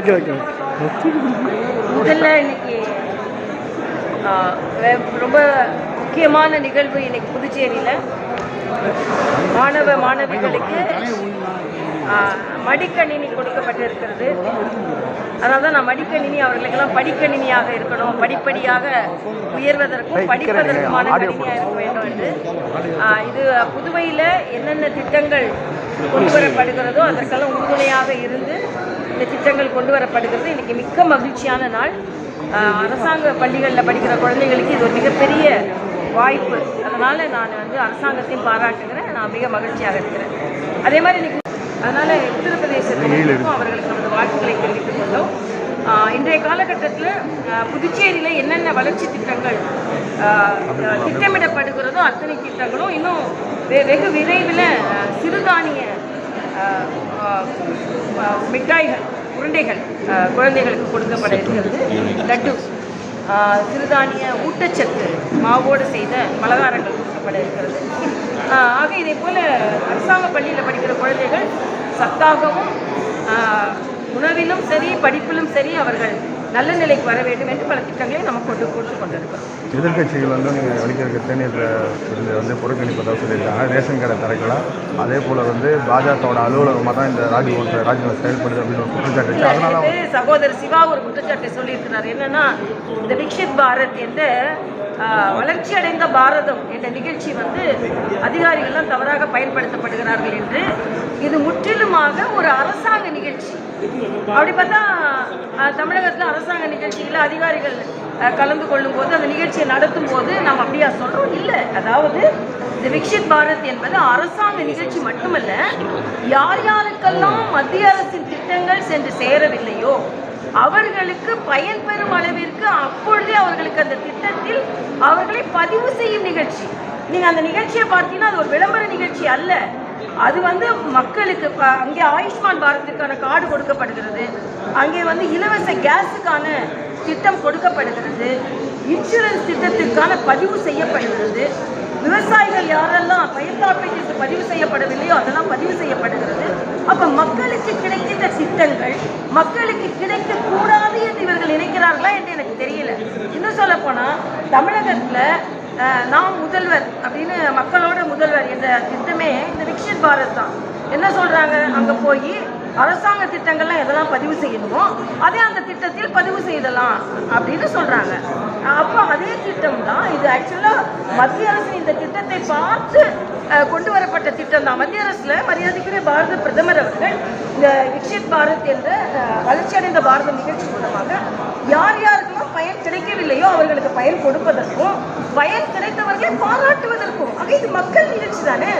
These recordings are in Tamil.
ஓகே ஓகே முதல்ல இன்னைக்கு ரொம்ப முக்கியமான நிகழ்வு இன்னைக்கு புதுச்சேரியில். மாணவ மாணவிகளுக்கு மடிக்கணினி கொடுக்கப்பட்டிருக்கிறது. அதனால தான் நான் மடிக்கணினி அவர்களுக்கெல்லாம் படிக்கணினியாக இருக்கணும். படிப்படியாக உயர்வதற்கும் படிப்பதற்குமான கணினியாக இருக்க வேண்டும் என்று. இது புதுவையில் என்னென்ன திட்டங்கள் கொண்டு வரப்படுகிறதோ அதற்கெல்லாம் உறுதுணையாக இருந்து இந்த திட்டங்கள் கொண்டு வரப்படுகிறது இன்றைக்கி மிக்க மகிழ்ச்சியான நாள். அரசாங்க பள்ளிகளில் படிக்கிற குழந்தைகளுக்கு இது ஒரு மிகப்பெரிய வாய்ப்பு. அதனால் நான் வந்து அரசாங்கத்தையும் பாராட்டுகிறேன். நான் மிக மகிழ்ச்சியாக இருக்கிறேன். அதே மாதிரி இன்னைக்கு அதனால் உத்தரப்பிரதேசத்திற்கும் அவர்களுக்கு நமது வாழ்த்துக்களை தெரிவித்துக் கொண்டோம் இன்றைய காலகட்டத்தில் புதுச்சேரியில் என்னென்ன வளர்ச்சி திட்டங்கள் திட்டமிடப்படுகிறதோ அத்தனை திட்டங்களும் இன்னும் வெ- வெகு விரைவில் சிறுதானிய மிட்டாய்கள் உருண்டைகள் குழந்தைகளுக்கு கொடுக்கப்பட இருக்கிறது. லட்டு சிறுதானிய ஊட்டச்சத்து மாவோடு செய்த பலகாரங்கள் கொடுக்கப்பட இருக்கிறது. ஆக இதே போல் அரசாங்க பள்ளியில் படிக்கிற குழந்தைகள் சத்தாகவும் உணவிலும் சரி படிப்பிலும் சரி அவர்கள் நல்ல நிலைக்கு வர வேண்டும் என்று பல திட்டங்களை நம்ம கொண்டு கொடுத்து கொண்டிருக்கிறோம். எதிர்க்கட்சிகள் வந்து நீங்கள் அளிக்கிற தேநீர் வந்து புறக்கணிப்பதாக சொல்லியிருக்காங்க. ரேஷன் கடை திறக்கலாம். அதே போல் வந்து பாஜகவோட அலுவலகமாக தான் இந்த ராஜ்பவன் ராஜ்பவன் செயல்படுது அப்படின்னு ஒரு குற்றச்சாட்டு அதனால சகோதரர் சிவா ஒரு குற்றச்சாட்டை சொல்லியிருக்கிறார். என்னன்னா இந்த விக்ஷித் பாரத் என்ற வளர்ச்சி அடைந்த பாரதம் என்ற நிகழ்ச்சி வந்து அதிகாரிகள்லாம் தவறாக பயன்படுத்தப்படுகிறார்கள் என்று இது முற்றிலுமாக ஒரு அரசாங்க நிகழ்ச்சி. அப்படி பார்த்தா தமிழகத்தில் அரசாங்க நிகழ்ச்சியில் அதிகாரிகள் கலந்து கொள்ளும் போது அந்த நிகழ்ச்சியை நடத்தும் போது நாம் அப்படியா சொல்றோம்? இல்லை. அதாவது இந்த விக்ஷித் பாரத் என்பது அரசாங்க நிகழ்ச்சி மட்டுமல்ல யார் யாருக்கெல்லாம் மத்திய அரசின் திட்டங்கள் சென்று சேரவில்லையோ அவர்களுக்கு பயன்பெறும் அளவிற்கு அப்பொழுதே அவர்களுக்கு அந்த திட்டத்தில் அவர்களை பதிவு செய்யும் நிகழ்ச்சி. நீங்கள் அந்த நிகழ்ச்சியை பார்த்தீங்கன்னா அது ஒரு விளம்பர நிகழ்ச்சி அல்ல. அது வந்து மக்களுக்கு ப- அங்கே ஆயுஷ்மான் பாரத்திற்கான கார்டு கொடுக்கப்படுகிறது. அங்கே வந்து இலவச கேஸுக்கான திட்டம் கொடுக்கப்படுகிறது. இன்சூரன்ஸ் திட்டத்திற்கான பதிவு செய்யப்படுகிறது. விவசாயிகள் யாரெல்லாம் பயிர் காப்பீட்டுக்கு பதிவு செய்யப்படவில்லையோ அதெல்லாம் பதிவு செய்யப்படுகிறது. அப்ப மக்களுக்கு கிடைக்கின்ற திட்டங்கள் மக்களுக்கு கிடைக்க கூடாது என்று இவர்கள் நினைக்கிறார்களா என்று எனக்கு தெரியல. இன்னும் சொல்ல போனா தமிழகத்துல நாம் முதல்வர் அப்படின்னு மக்களோட முதல்வர் என்ற திட்டமே இந்த விக்ஷித் பாரத் தான். என்ன சொல்றாங்க? அங்க போய் அரசாங்க திட்டங்கள்லாம் எதெல்லாம் பதிவு செய்யணுமோ அதே அந்த திட்டத்தில் பதிவு செய்தலாம் அப்படின்னு சொல்றாங்க. அப்போ அதே திட்டம் தான். இது ஆக்சுவலா மத்திய அரசு இந்த திட்டத்தை பார்த்து கொண்டு வரப்பட்ட திட்டம் தான். மத்திய அரசுல மரியாதைக்குரிய பாரத பிரதமர் அவர்கள் இந்த விக்ஷித் பாரத் என்ற அஹ், வளர்ச்சியடைந்த பாரத நிகழ்ச்சி மூலமாக யார் யாருக்கெல்லாம் பயன் கிடைக்கவில்லையோ அவர்களுக்கு பயன் கொடுப்பதற்கும் பயன் கிடைத்தவர்களை பாராட்டுவதற்கும் ஆக இது மக்கள் நிகழ்ச்சி தானே?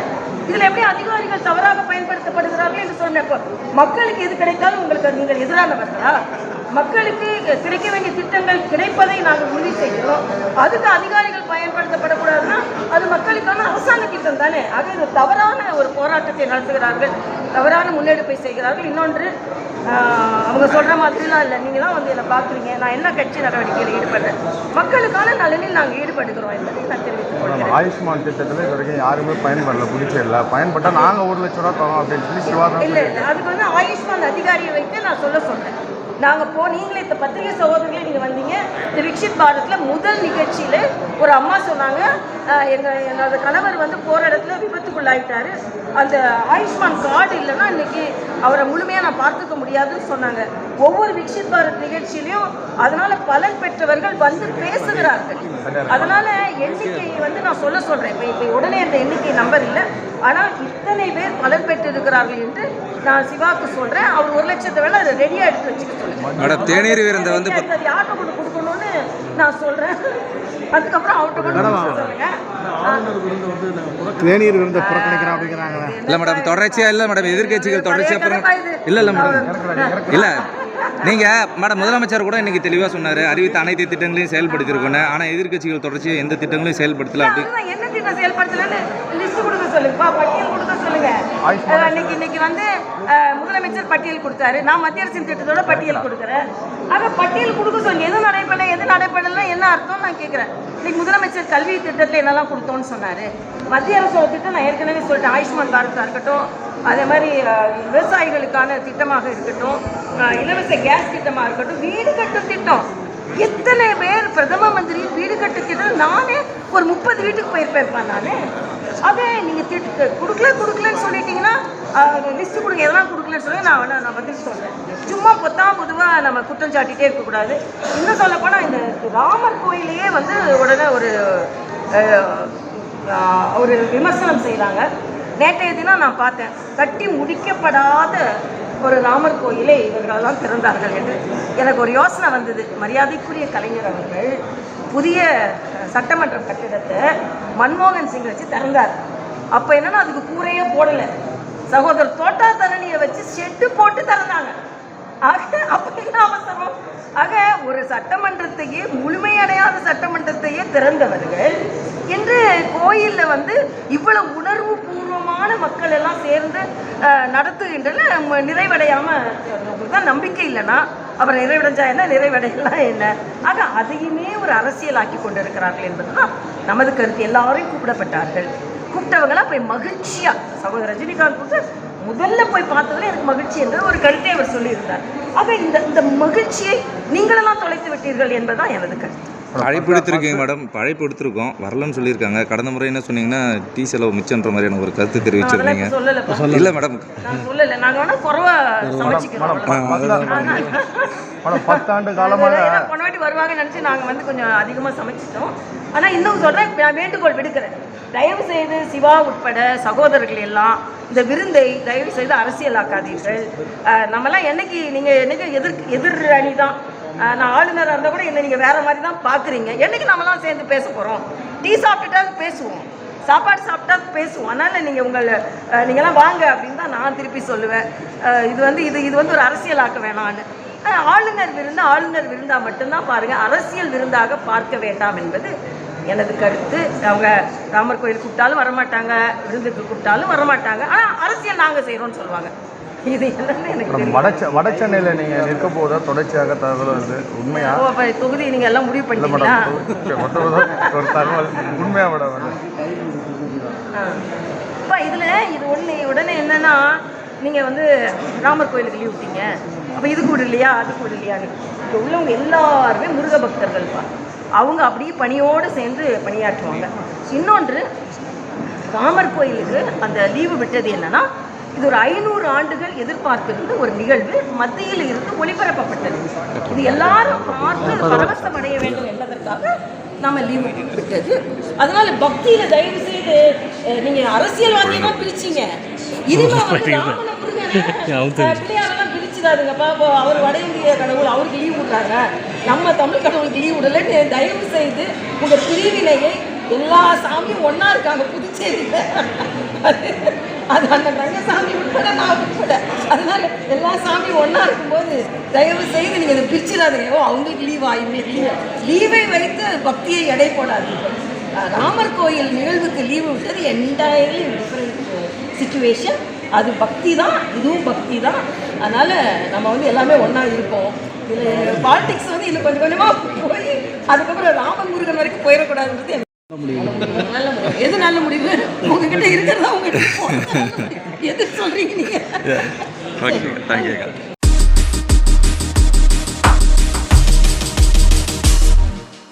இதில் எப்படி அதிகாரிகள் தவறாக பயன்படுத்தப்படுகிறார்கள் என்று சொன்னப்போ மக்களுக்கு எது கிடைத்தாலும் உங்களுக்கு நீங்கள் எதிரானவர்களா? மக்களுக்கு கிடைக்க வேண்டிய திட்டங்கள் கிடைப்பதை நாங்கள் உறுதி செய்கிறோம். அதுக்கு அதிகாரிகள் பயன்படுத்தப்படக்கூடாதுன்னா அது மக்களுக்கான அரசாங்க திட்டம் தானே. ஆக இது தவறான ஒரு போராட்டத்தை நடத்துகிறார்கள். தவறான முன்னெடுப்பை செய்கிறார்கள். இன்னொன்று அவங்க சொல்ற மாதிரிலாம் இல்லை. நீங்க தான் வந்து என்னை பார்க்குறீங்க. நான் என்ன கட்சி நடவடிக்கையில் ஈடுபடுறேன்? மக்களுக்கான நலனில் நாங்கள் ஈடுபடுகிறோம் என்பதை நான் தெரிவித்துக் கொள்கிறேன். ஆயுஷ்மான் திட்டத்தில் இது வரைக்கும் யாருமே பயன்படல புதுச்சேரியில் பயன்பட்டால் நாங்கள் ஒரு லட்ச ரூபா தரோம் அப்படின்னு சொல்லி சிவா தான் இல்ல இல்ல. அதுக்கு வந்து ஆயுஷ்மான் அதிகாரியை வைத்து நான் சொல்ல சொன்னேன் நாங்கள் போ நீங்களே இந்த பத்திரிகை சகோதரர்களே நீங்கள் வந்தீங்க. இந்த விக்ஷித் பாரத்ல முதல் நிகழ்ச்சியில் ஒரு அம்மா சொன்னாங்க. எங்கள் என்னோட கணவர் வந்து போகிற இடத்துல விபத்துக்குள்ளாயிட்டாரு. அந்த ஆயுஷ்மான் கார்டு இல்லைன்னா இன்னைக்கு அவரை முழுமையாக நான் பார்த்துக்க முடியாதுன்னு சொன்னாங்க. ஒவ்வொரு விக்ஷித் பாரத் நிகழ்ச்சியிலையும் அதனால பலன் பெற்றவர்கள் வந்து பேசுகிறார்கள். அதனால எண்ணிக்கை வந்து நான் சொல்ல சொல்கிறேன் இப்போ இப்போ உடனே அந்த எண்ணிக்கை நம்பர் இல்லை. ஆனால் இத்தனை பேர் பலன் பெற்றிருக்கிறார்கள் என்று நான் சிவாக்கு சொல்றேன் அவர் ஒரு லட்சத்தை வேலை அதை ரெடியா எடுத்து வச்சுக்க தேநீர் விருந்தை வந்து அது யார்கிட்ட கொண்டு கொடுக்கணும்னு நான் சொல்றேன். அதுக்கப்புறம் அவர்கிட்ட கொண்டு கொடுக்க சொல்லுங்க. தேநீர் விருந்தை புறக்கணிக்கிறோம் அப்படிங்கிறாங்களே. இல்ல மேடம் தொடர்ச்சியா இல்ல மேடம் எதிர்க்கட்சிகள் தொடர்ச்சியா அப்புறம் இல்ல இல்ல மேடம். இல்ல நீங்க மேடம் முதலமைச்சர் கூட இன்னைக்கு தெளிவா சொன்னாரு. அறிவித்த அனைத்து திட்டங்களையும் செயல்படுத்திருக்கோன்னு. ஆனா எதிர்க்கட்சிகள் தொடர்ச்சியா எந்த திட்டங்களையும் செயல்படுத்தல அப்படி என்ன திட்டம் செயல்படுத்தலன்னு லிஸ்ட் கொடுக்க சொல்லுங்கப்பா பட்டியல் கொடுக்க சொல்லுங்க. இன்னைக்கு இன்னைக்கு வந்து முதலமைச்சர் பட்டியல் கொடுத்தாரு. நான் மத்திய அரசின் திட்டத்தோட பட்டியல் கொடுக்குறேன். ஆக பட்டியல் கொடுக்க சொல்லுங்க. எது நடைபெற எது நடைபெறல என்ன அர்த்தம் நான் கேட்குறேன் இன்னைக்கு முதலமைச்சர் கல்வி திட்டத்தில் என்னெல்லாம் கொடுத்தோம்னு சொன்னாரு. மத்திய அரசோட திட்டம் நான் ஏற்கனவே சொல்லிட்டேன். ஆயுஷ்மான் பாரதா இருக்கட்டும் அதே மாதிரி விவசாயிகளுக்கான திட்டமாக இருக்கட்டும் இலவச கேஸ் திட்டமாக இருக்கட்டும் வீடு கட்டும் திட்டம். எத்தனை பேர் பிரதம மந்திரி வீடு கட்டும் திட்டம்? நானே ஒரு முப்பது வீட்டுக்கு போயிருப்பேன்ப்பா நானே. அதே நீங்கள் திட்டு கொடுக்கல கொடுக்கலன்னு சொல்லிட்டீங்கன்னா லிஸ்ட்டு கொடுங்க எதெல்லாம் கொடுக்கலன்னு சொல்லி நான் வேணா நான் பதில் சொல்கிறேன் சும்மா பொத்தாம் பொதுவாக நம்ம குற்றம் சாட்டிகிட்டே இருக்கக்கூடாது இன்னும் சொல்லப்போனால் இந்த ராமர் கோயிலையே வந்து உடனே ஒரு ஒரு விமர்சனம் செய்கிறாங்க நேற்றைய தினம் நான் பார்த்தேன். கட்டி முடிக்கப்படாத ஒரு ராமர் கோயிலை இவர்களெல்லாம் திறந்தார்கள் என்று. எனக்கு ஒரு யோசனை வந்தது. மரியாதைக்குரிய கலைஞர் அவர்கள் புதிய சட்டமன்ற கட்டிடத்தை மன்மோகன் சிங் வச்சு திறந்தார். அப்போ என்னன்னா அதுக்கு கூரையே போடலை. சகோதரர் தோட்டா தரணியை வச்சு ஷெட்டு போட்டு திறந்தாங்க. ஆக அப்போ என்ன அவசரம்? ஆக ஒரு சட்டமன்றத்தையே முழுமையடையாத சட்டமன்றத்தையே திறந்தவர்கள் இன்று கோயிலில் வந்து இவ்வளவு உணர்வு பூர்வமான மக்கள் எல்லாம் சேர்ந்து நடத்துகின்றன. நிறைவடையாமல் நிறைவடையாம உங்களுக்கு தான் நம்பிக்கை இல்லைன்னா அப்புறம் நிறைவடைஞ்சா என்ன நிறைவடையலாம் என்ன? ஆக அதையுமே ஒரு அரசியலாக்கி கொண்டிருக்கிறார்கள் என்பதுதான் நமது கருத்து. எல்லாரையும் கூப்பிடப்பட்டார்கள். கூப்பிட்டவங்களாம் போய் மகிழ்ச்சியா சகோதரர் ரஜினிகாந்த் வந்து முதல்ல போய் பார்த்ததுல எனக்கு மகிழ்ச்சி என்ற ஒரு கருத்தை அவர் சொல்லியிருந்தார். ஆக இந்த இந்த மகிழ்ச்சியை நீங்களெல்லாம் தொலைத்து விட்டீர்கள் என்பதுதான் எனது கருத்து. அழைப்பு எடுத்திருக்கீங்க மேடம். அழைப்பு எடுத்திருக்கோம் வரலன்னு சொல்லியிருக்காங்க. கடந்த முறை என்ன சொன்னீங்கன்னா டீ செலவு மிச்சன்ற மாதிரியான ஒரு கருத்து தெரிவிச்சிருந்தீங்க. இல்லை மேடம். சொல்லல. நாங்க வேணா குறவா சமைச்சுக்கிறோம். அவ்வளவுதான். மேடம். பத்தாண்டு காலமாக போன வாட்டி வருவாங்கன்னு நினைச்சு நாங்க வந்து கொஞ்சம் அதிகமா சமைச்சிட்டோம். ஆனா இன்னும் சொல்றேன் நான் வேண்டுகோள் விடுக்கிறேன். தயவு செய்து சிவா உட்பட சகோதரர்கள் எல்லாம் இந்த விருந்தை தயவு செய்து அரசியலாக்காதீர்கள். நம்மலாம் என்னைக்கு நீங்க என்னைக்கு எதிர் எதிர் அணி தான் நான் ஆளுநராக இருந்தால் கூட என்ன நீங்கள் வேறு மாதிரி தான் பார்க்குறீங்க என்னைக்கு நம்மளாம் சேர்ந்து பேச போகிறோம் டீ சாப்பிட்டுட்டா பேசுவோம். சாப்பாடு சாப்பிட்டா பேசுவோம். அதனால் நீங்கள் உங்களை நீங்களாம் வாங்க அப்படின்னு தான் நான் திருப்பி சொல்லுவேன். இது வந்து இது இது வந்து ஒரு அரசியலாக்க வேணான்னு ஆளுநர் விருந்து ஆளுநர் விருந்தா மட்டும்தான் பாருங்கள் அரசியல் விருந்தாக பார்க்க வேண்டாம் என்பது எனது கருத்து. அவங்க ராமர் கோயில் கூப்பிட்டாலும் வரமாட்டாங்க விருந்துக்கு கூப்பிட்டாலும் வரமாட்டாங்க. ஆனால் அரசியல் நாங்கள் செய்கிறோன்னு சொல்லுவாங்க. இது என்னன்னு எனக்கு மேடம் தெரியும் வட செ- வட சென்னையில் நீங்கள் நிற்க போதா தொடர்ச்சியாக தகவல் வந்து உண்மையா? தொகுதி நீங்கள் எல்லாம் முடிவு பண்ணிட்டீங்களா? மொத்தம் ஒரு தகவல் உண்மையா மேடம் இப்போ இதில் இது ஒன்று உடனே என்னன்னா நீங்கள் வந்து ராமர் கோயிலுக்கு லீவ் விட்டீங்க. அப்போ இதுக்கு விடலையா அதுக்கு விடலையான்னு இங்கே உள்ளவங்க எல்லாருமே முருக பக்தர்கள்ப்பா அவங்க அப்படியே பணியோடு சேர்ந்து பணியாற்றுவாங்க. இன்னொன்று ராமர் கோயிலுக்கு அந்த லீவு விட்டது என்னன்னா இது ஒரு ஐநூறு ஆண்டுகள் எதிர்பார்த்திருந்த ஒரு நிகழ்வு. மத்தியில் இருந்து ஒளிபரப்பப்பட்டது. இது எல்லாரும் பார்த்து பரவசம் அடைய வேண்டும் என்பதற்காக நாம லீவு விட்டது. அதனால பக்தியில தயவு செய்து நீங்க அரசியல்வாதியெல்லாம் பிரிச்சீங்க. இனிமே பிள்ளையாரெல்லாம் பிரிச்சுடாதுங்கப்பா இப்போ அவர் வட இந்திய கடவுள் அவருக்கு லீவ் விடுறாங்க நம்ம தமிழ் கடவுளுக்கு லீவ் விடலைன்னு தயவு செய்து உங்க பிரிவினையை எல்லா சாமியும் ஒண்ணா இருக்காங்க புதுச்சேரியில. அது அந்த ரங்கசாமி உட்பட நான் உட்பட. அதனால எல்லா சாமியும் ஒன்றா இருக்கும்போது தயவு செய்து நீங்கள் அதை பிரிச்சிடாதீங்க. ஓ அவங்களுக்கு லீவா ஆயுமே லீவு லீவை வைத்து பக்தியை எடை போடாதீர்கள் ராமர் கோயில் நிகழ்வுக்கு லீவு விட்டது என்டையர்லி டிஃப்ரெண்ட் சுச்சுவேஷன் அது பக்தி தான் இதுவும் பக்தி தான். அதனால் நம்ம வந்து எல்லாமே ஒன்றா இருப்போம் இதில் பாலிடிக்ஸ் வந்து இன்னும் கொஞ்சம் கொஞ்சமாக போய் அதுக்கப்புறம் ராமன் முருகன் வரைக்கும் போயிடக்கூடாதுன்றது முடிவு நல்ல முடிவு. உங்ககிட்ட இருக்கிறதா உங்ககிட்ட எது சொல்றீங்க நீங்க. Okay thank you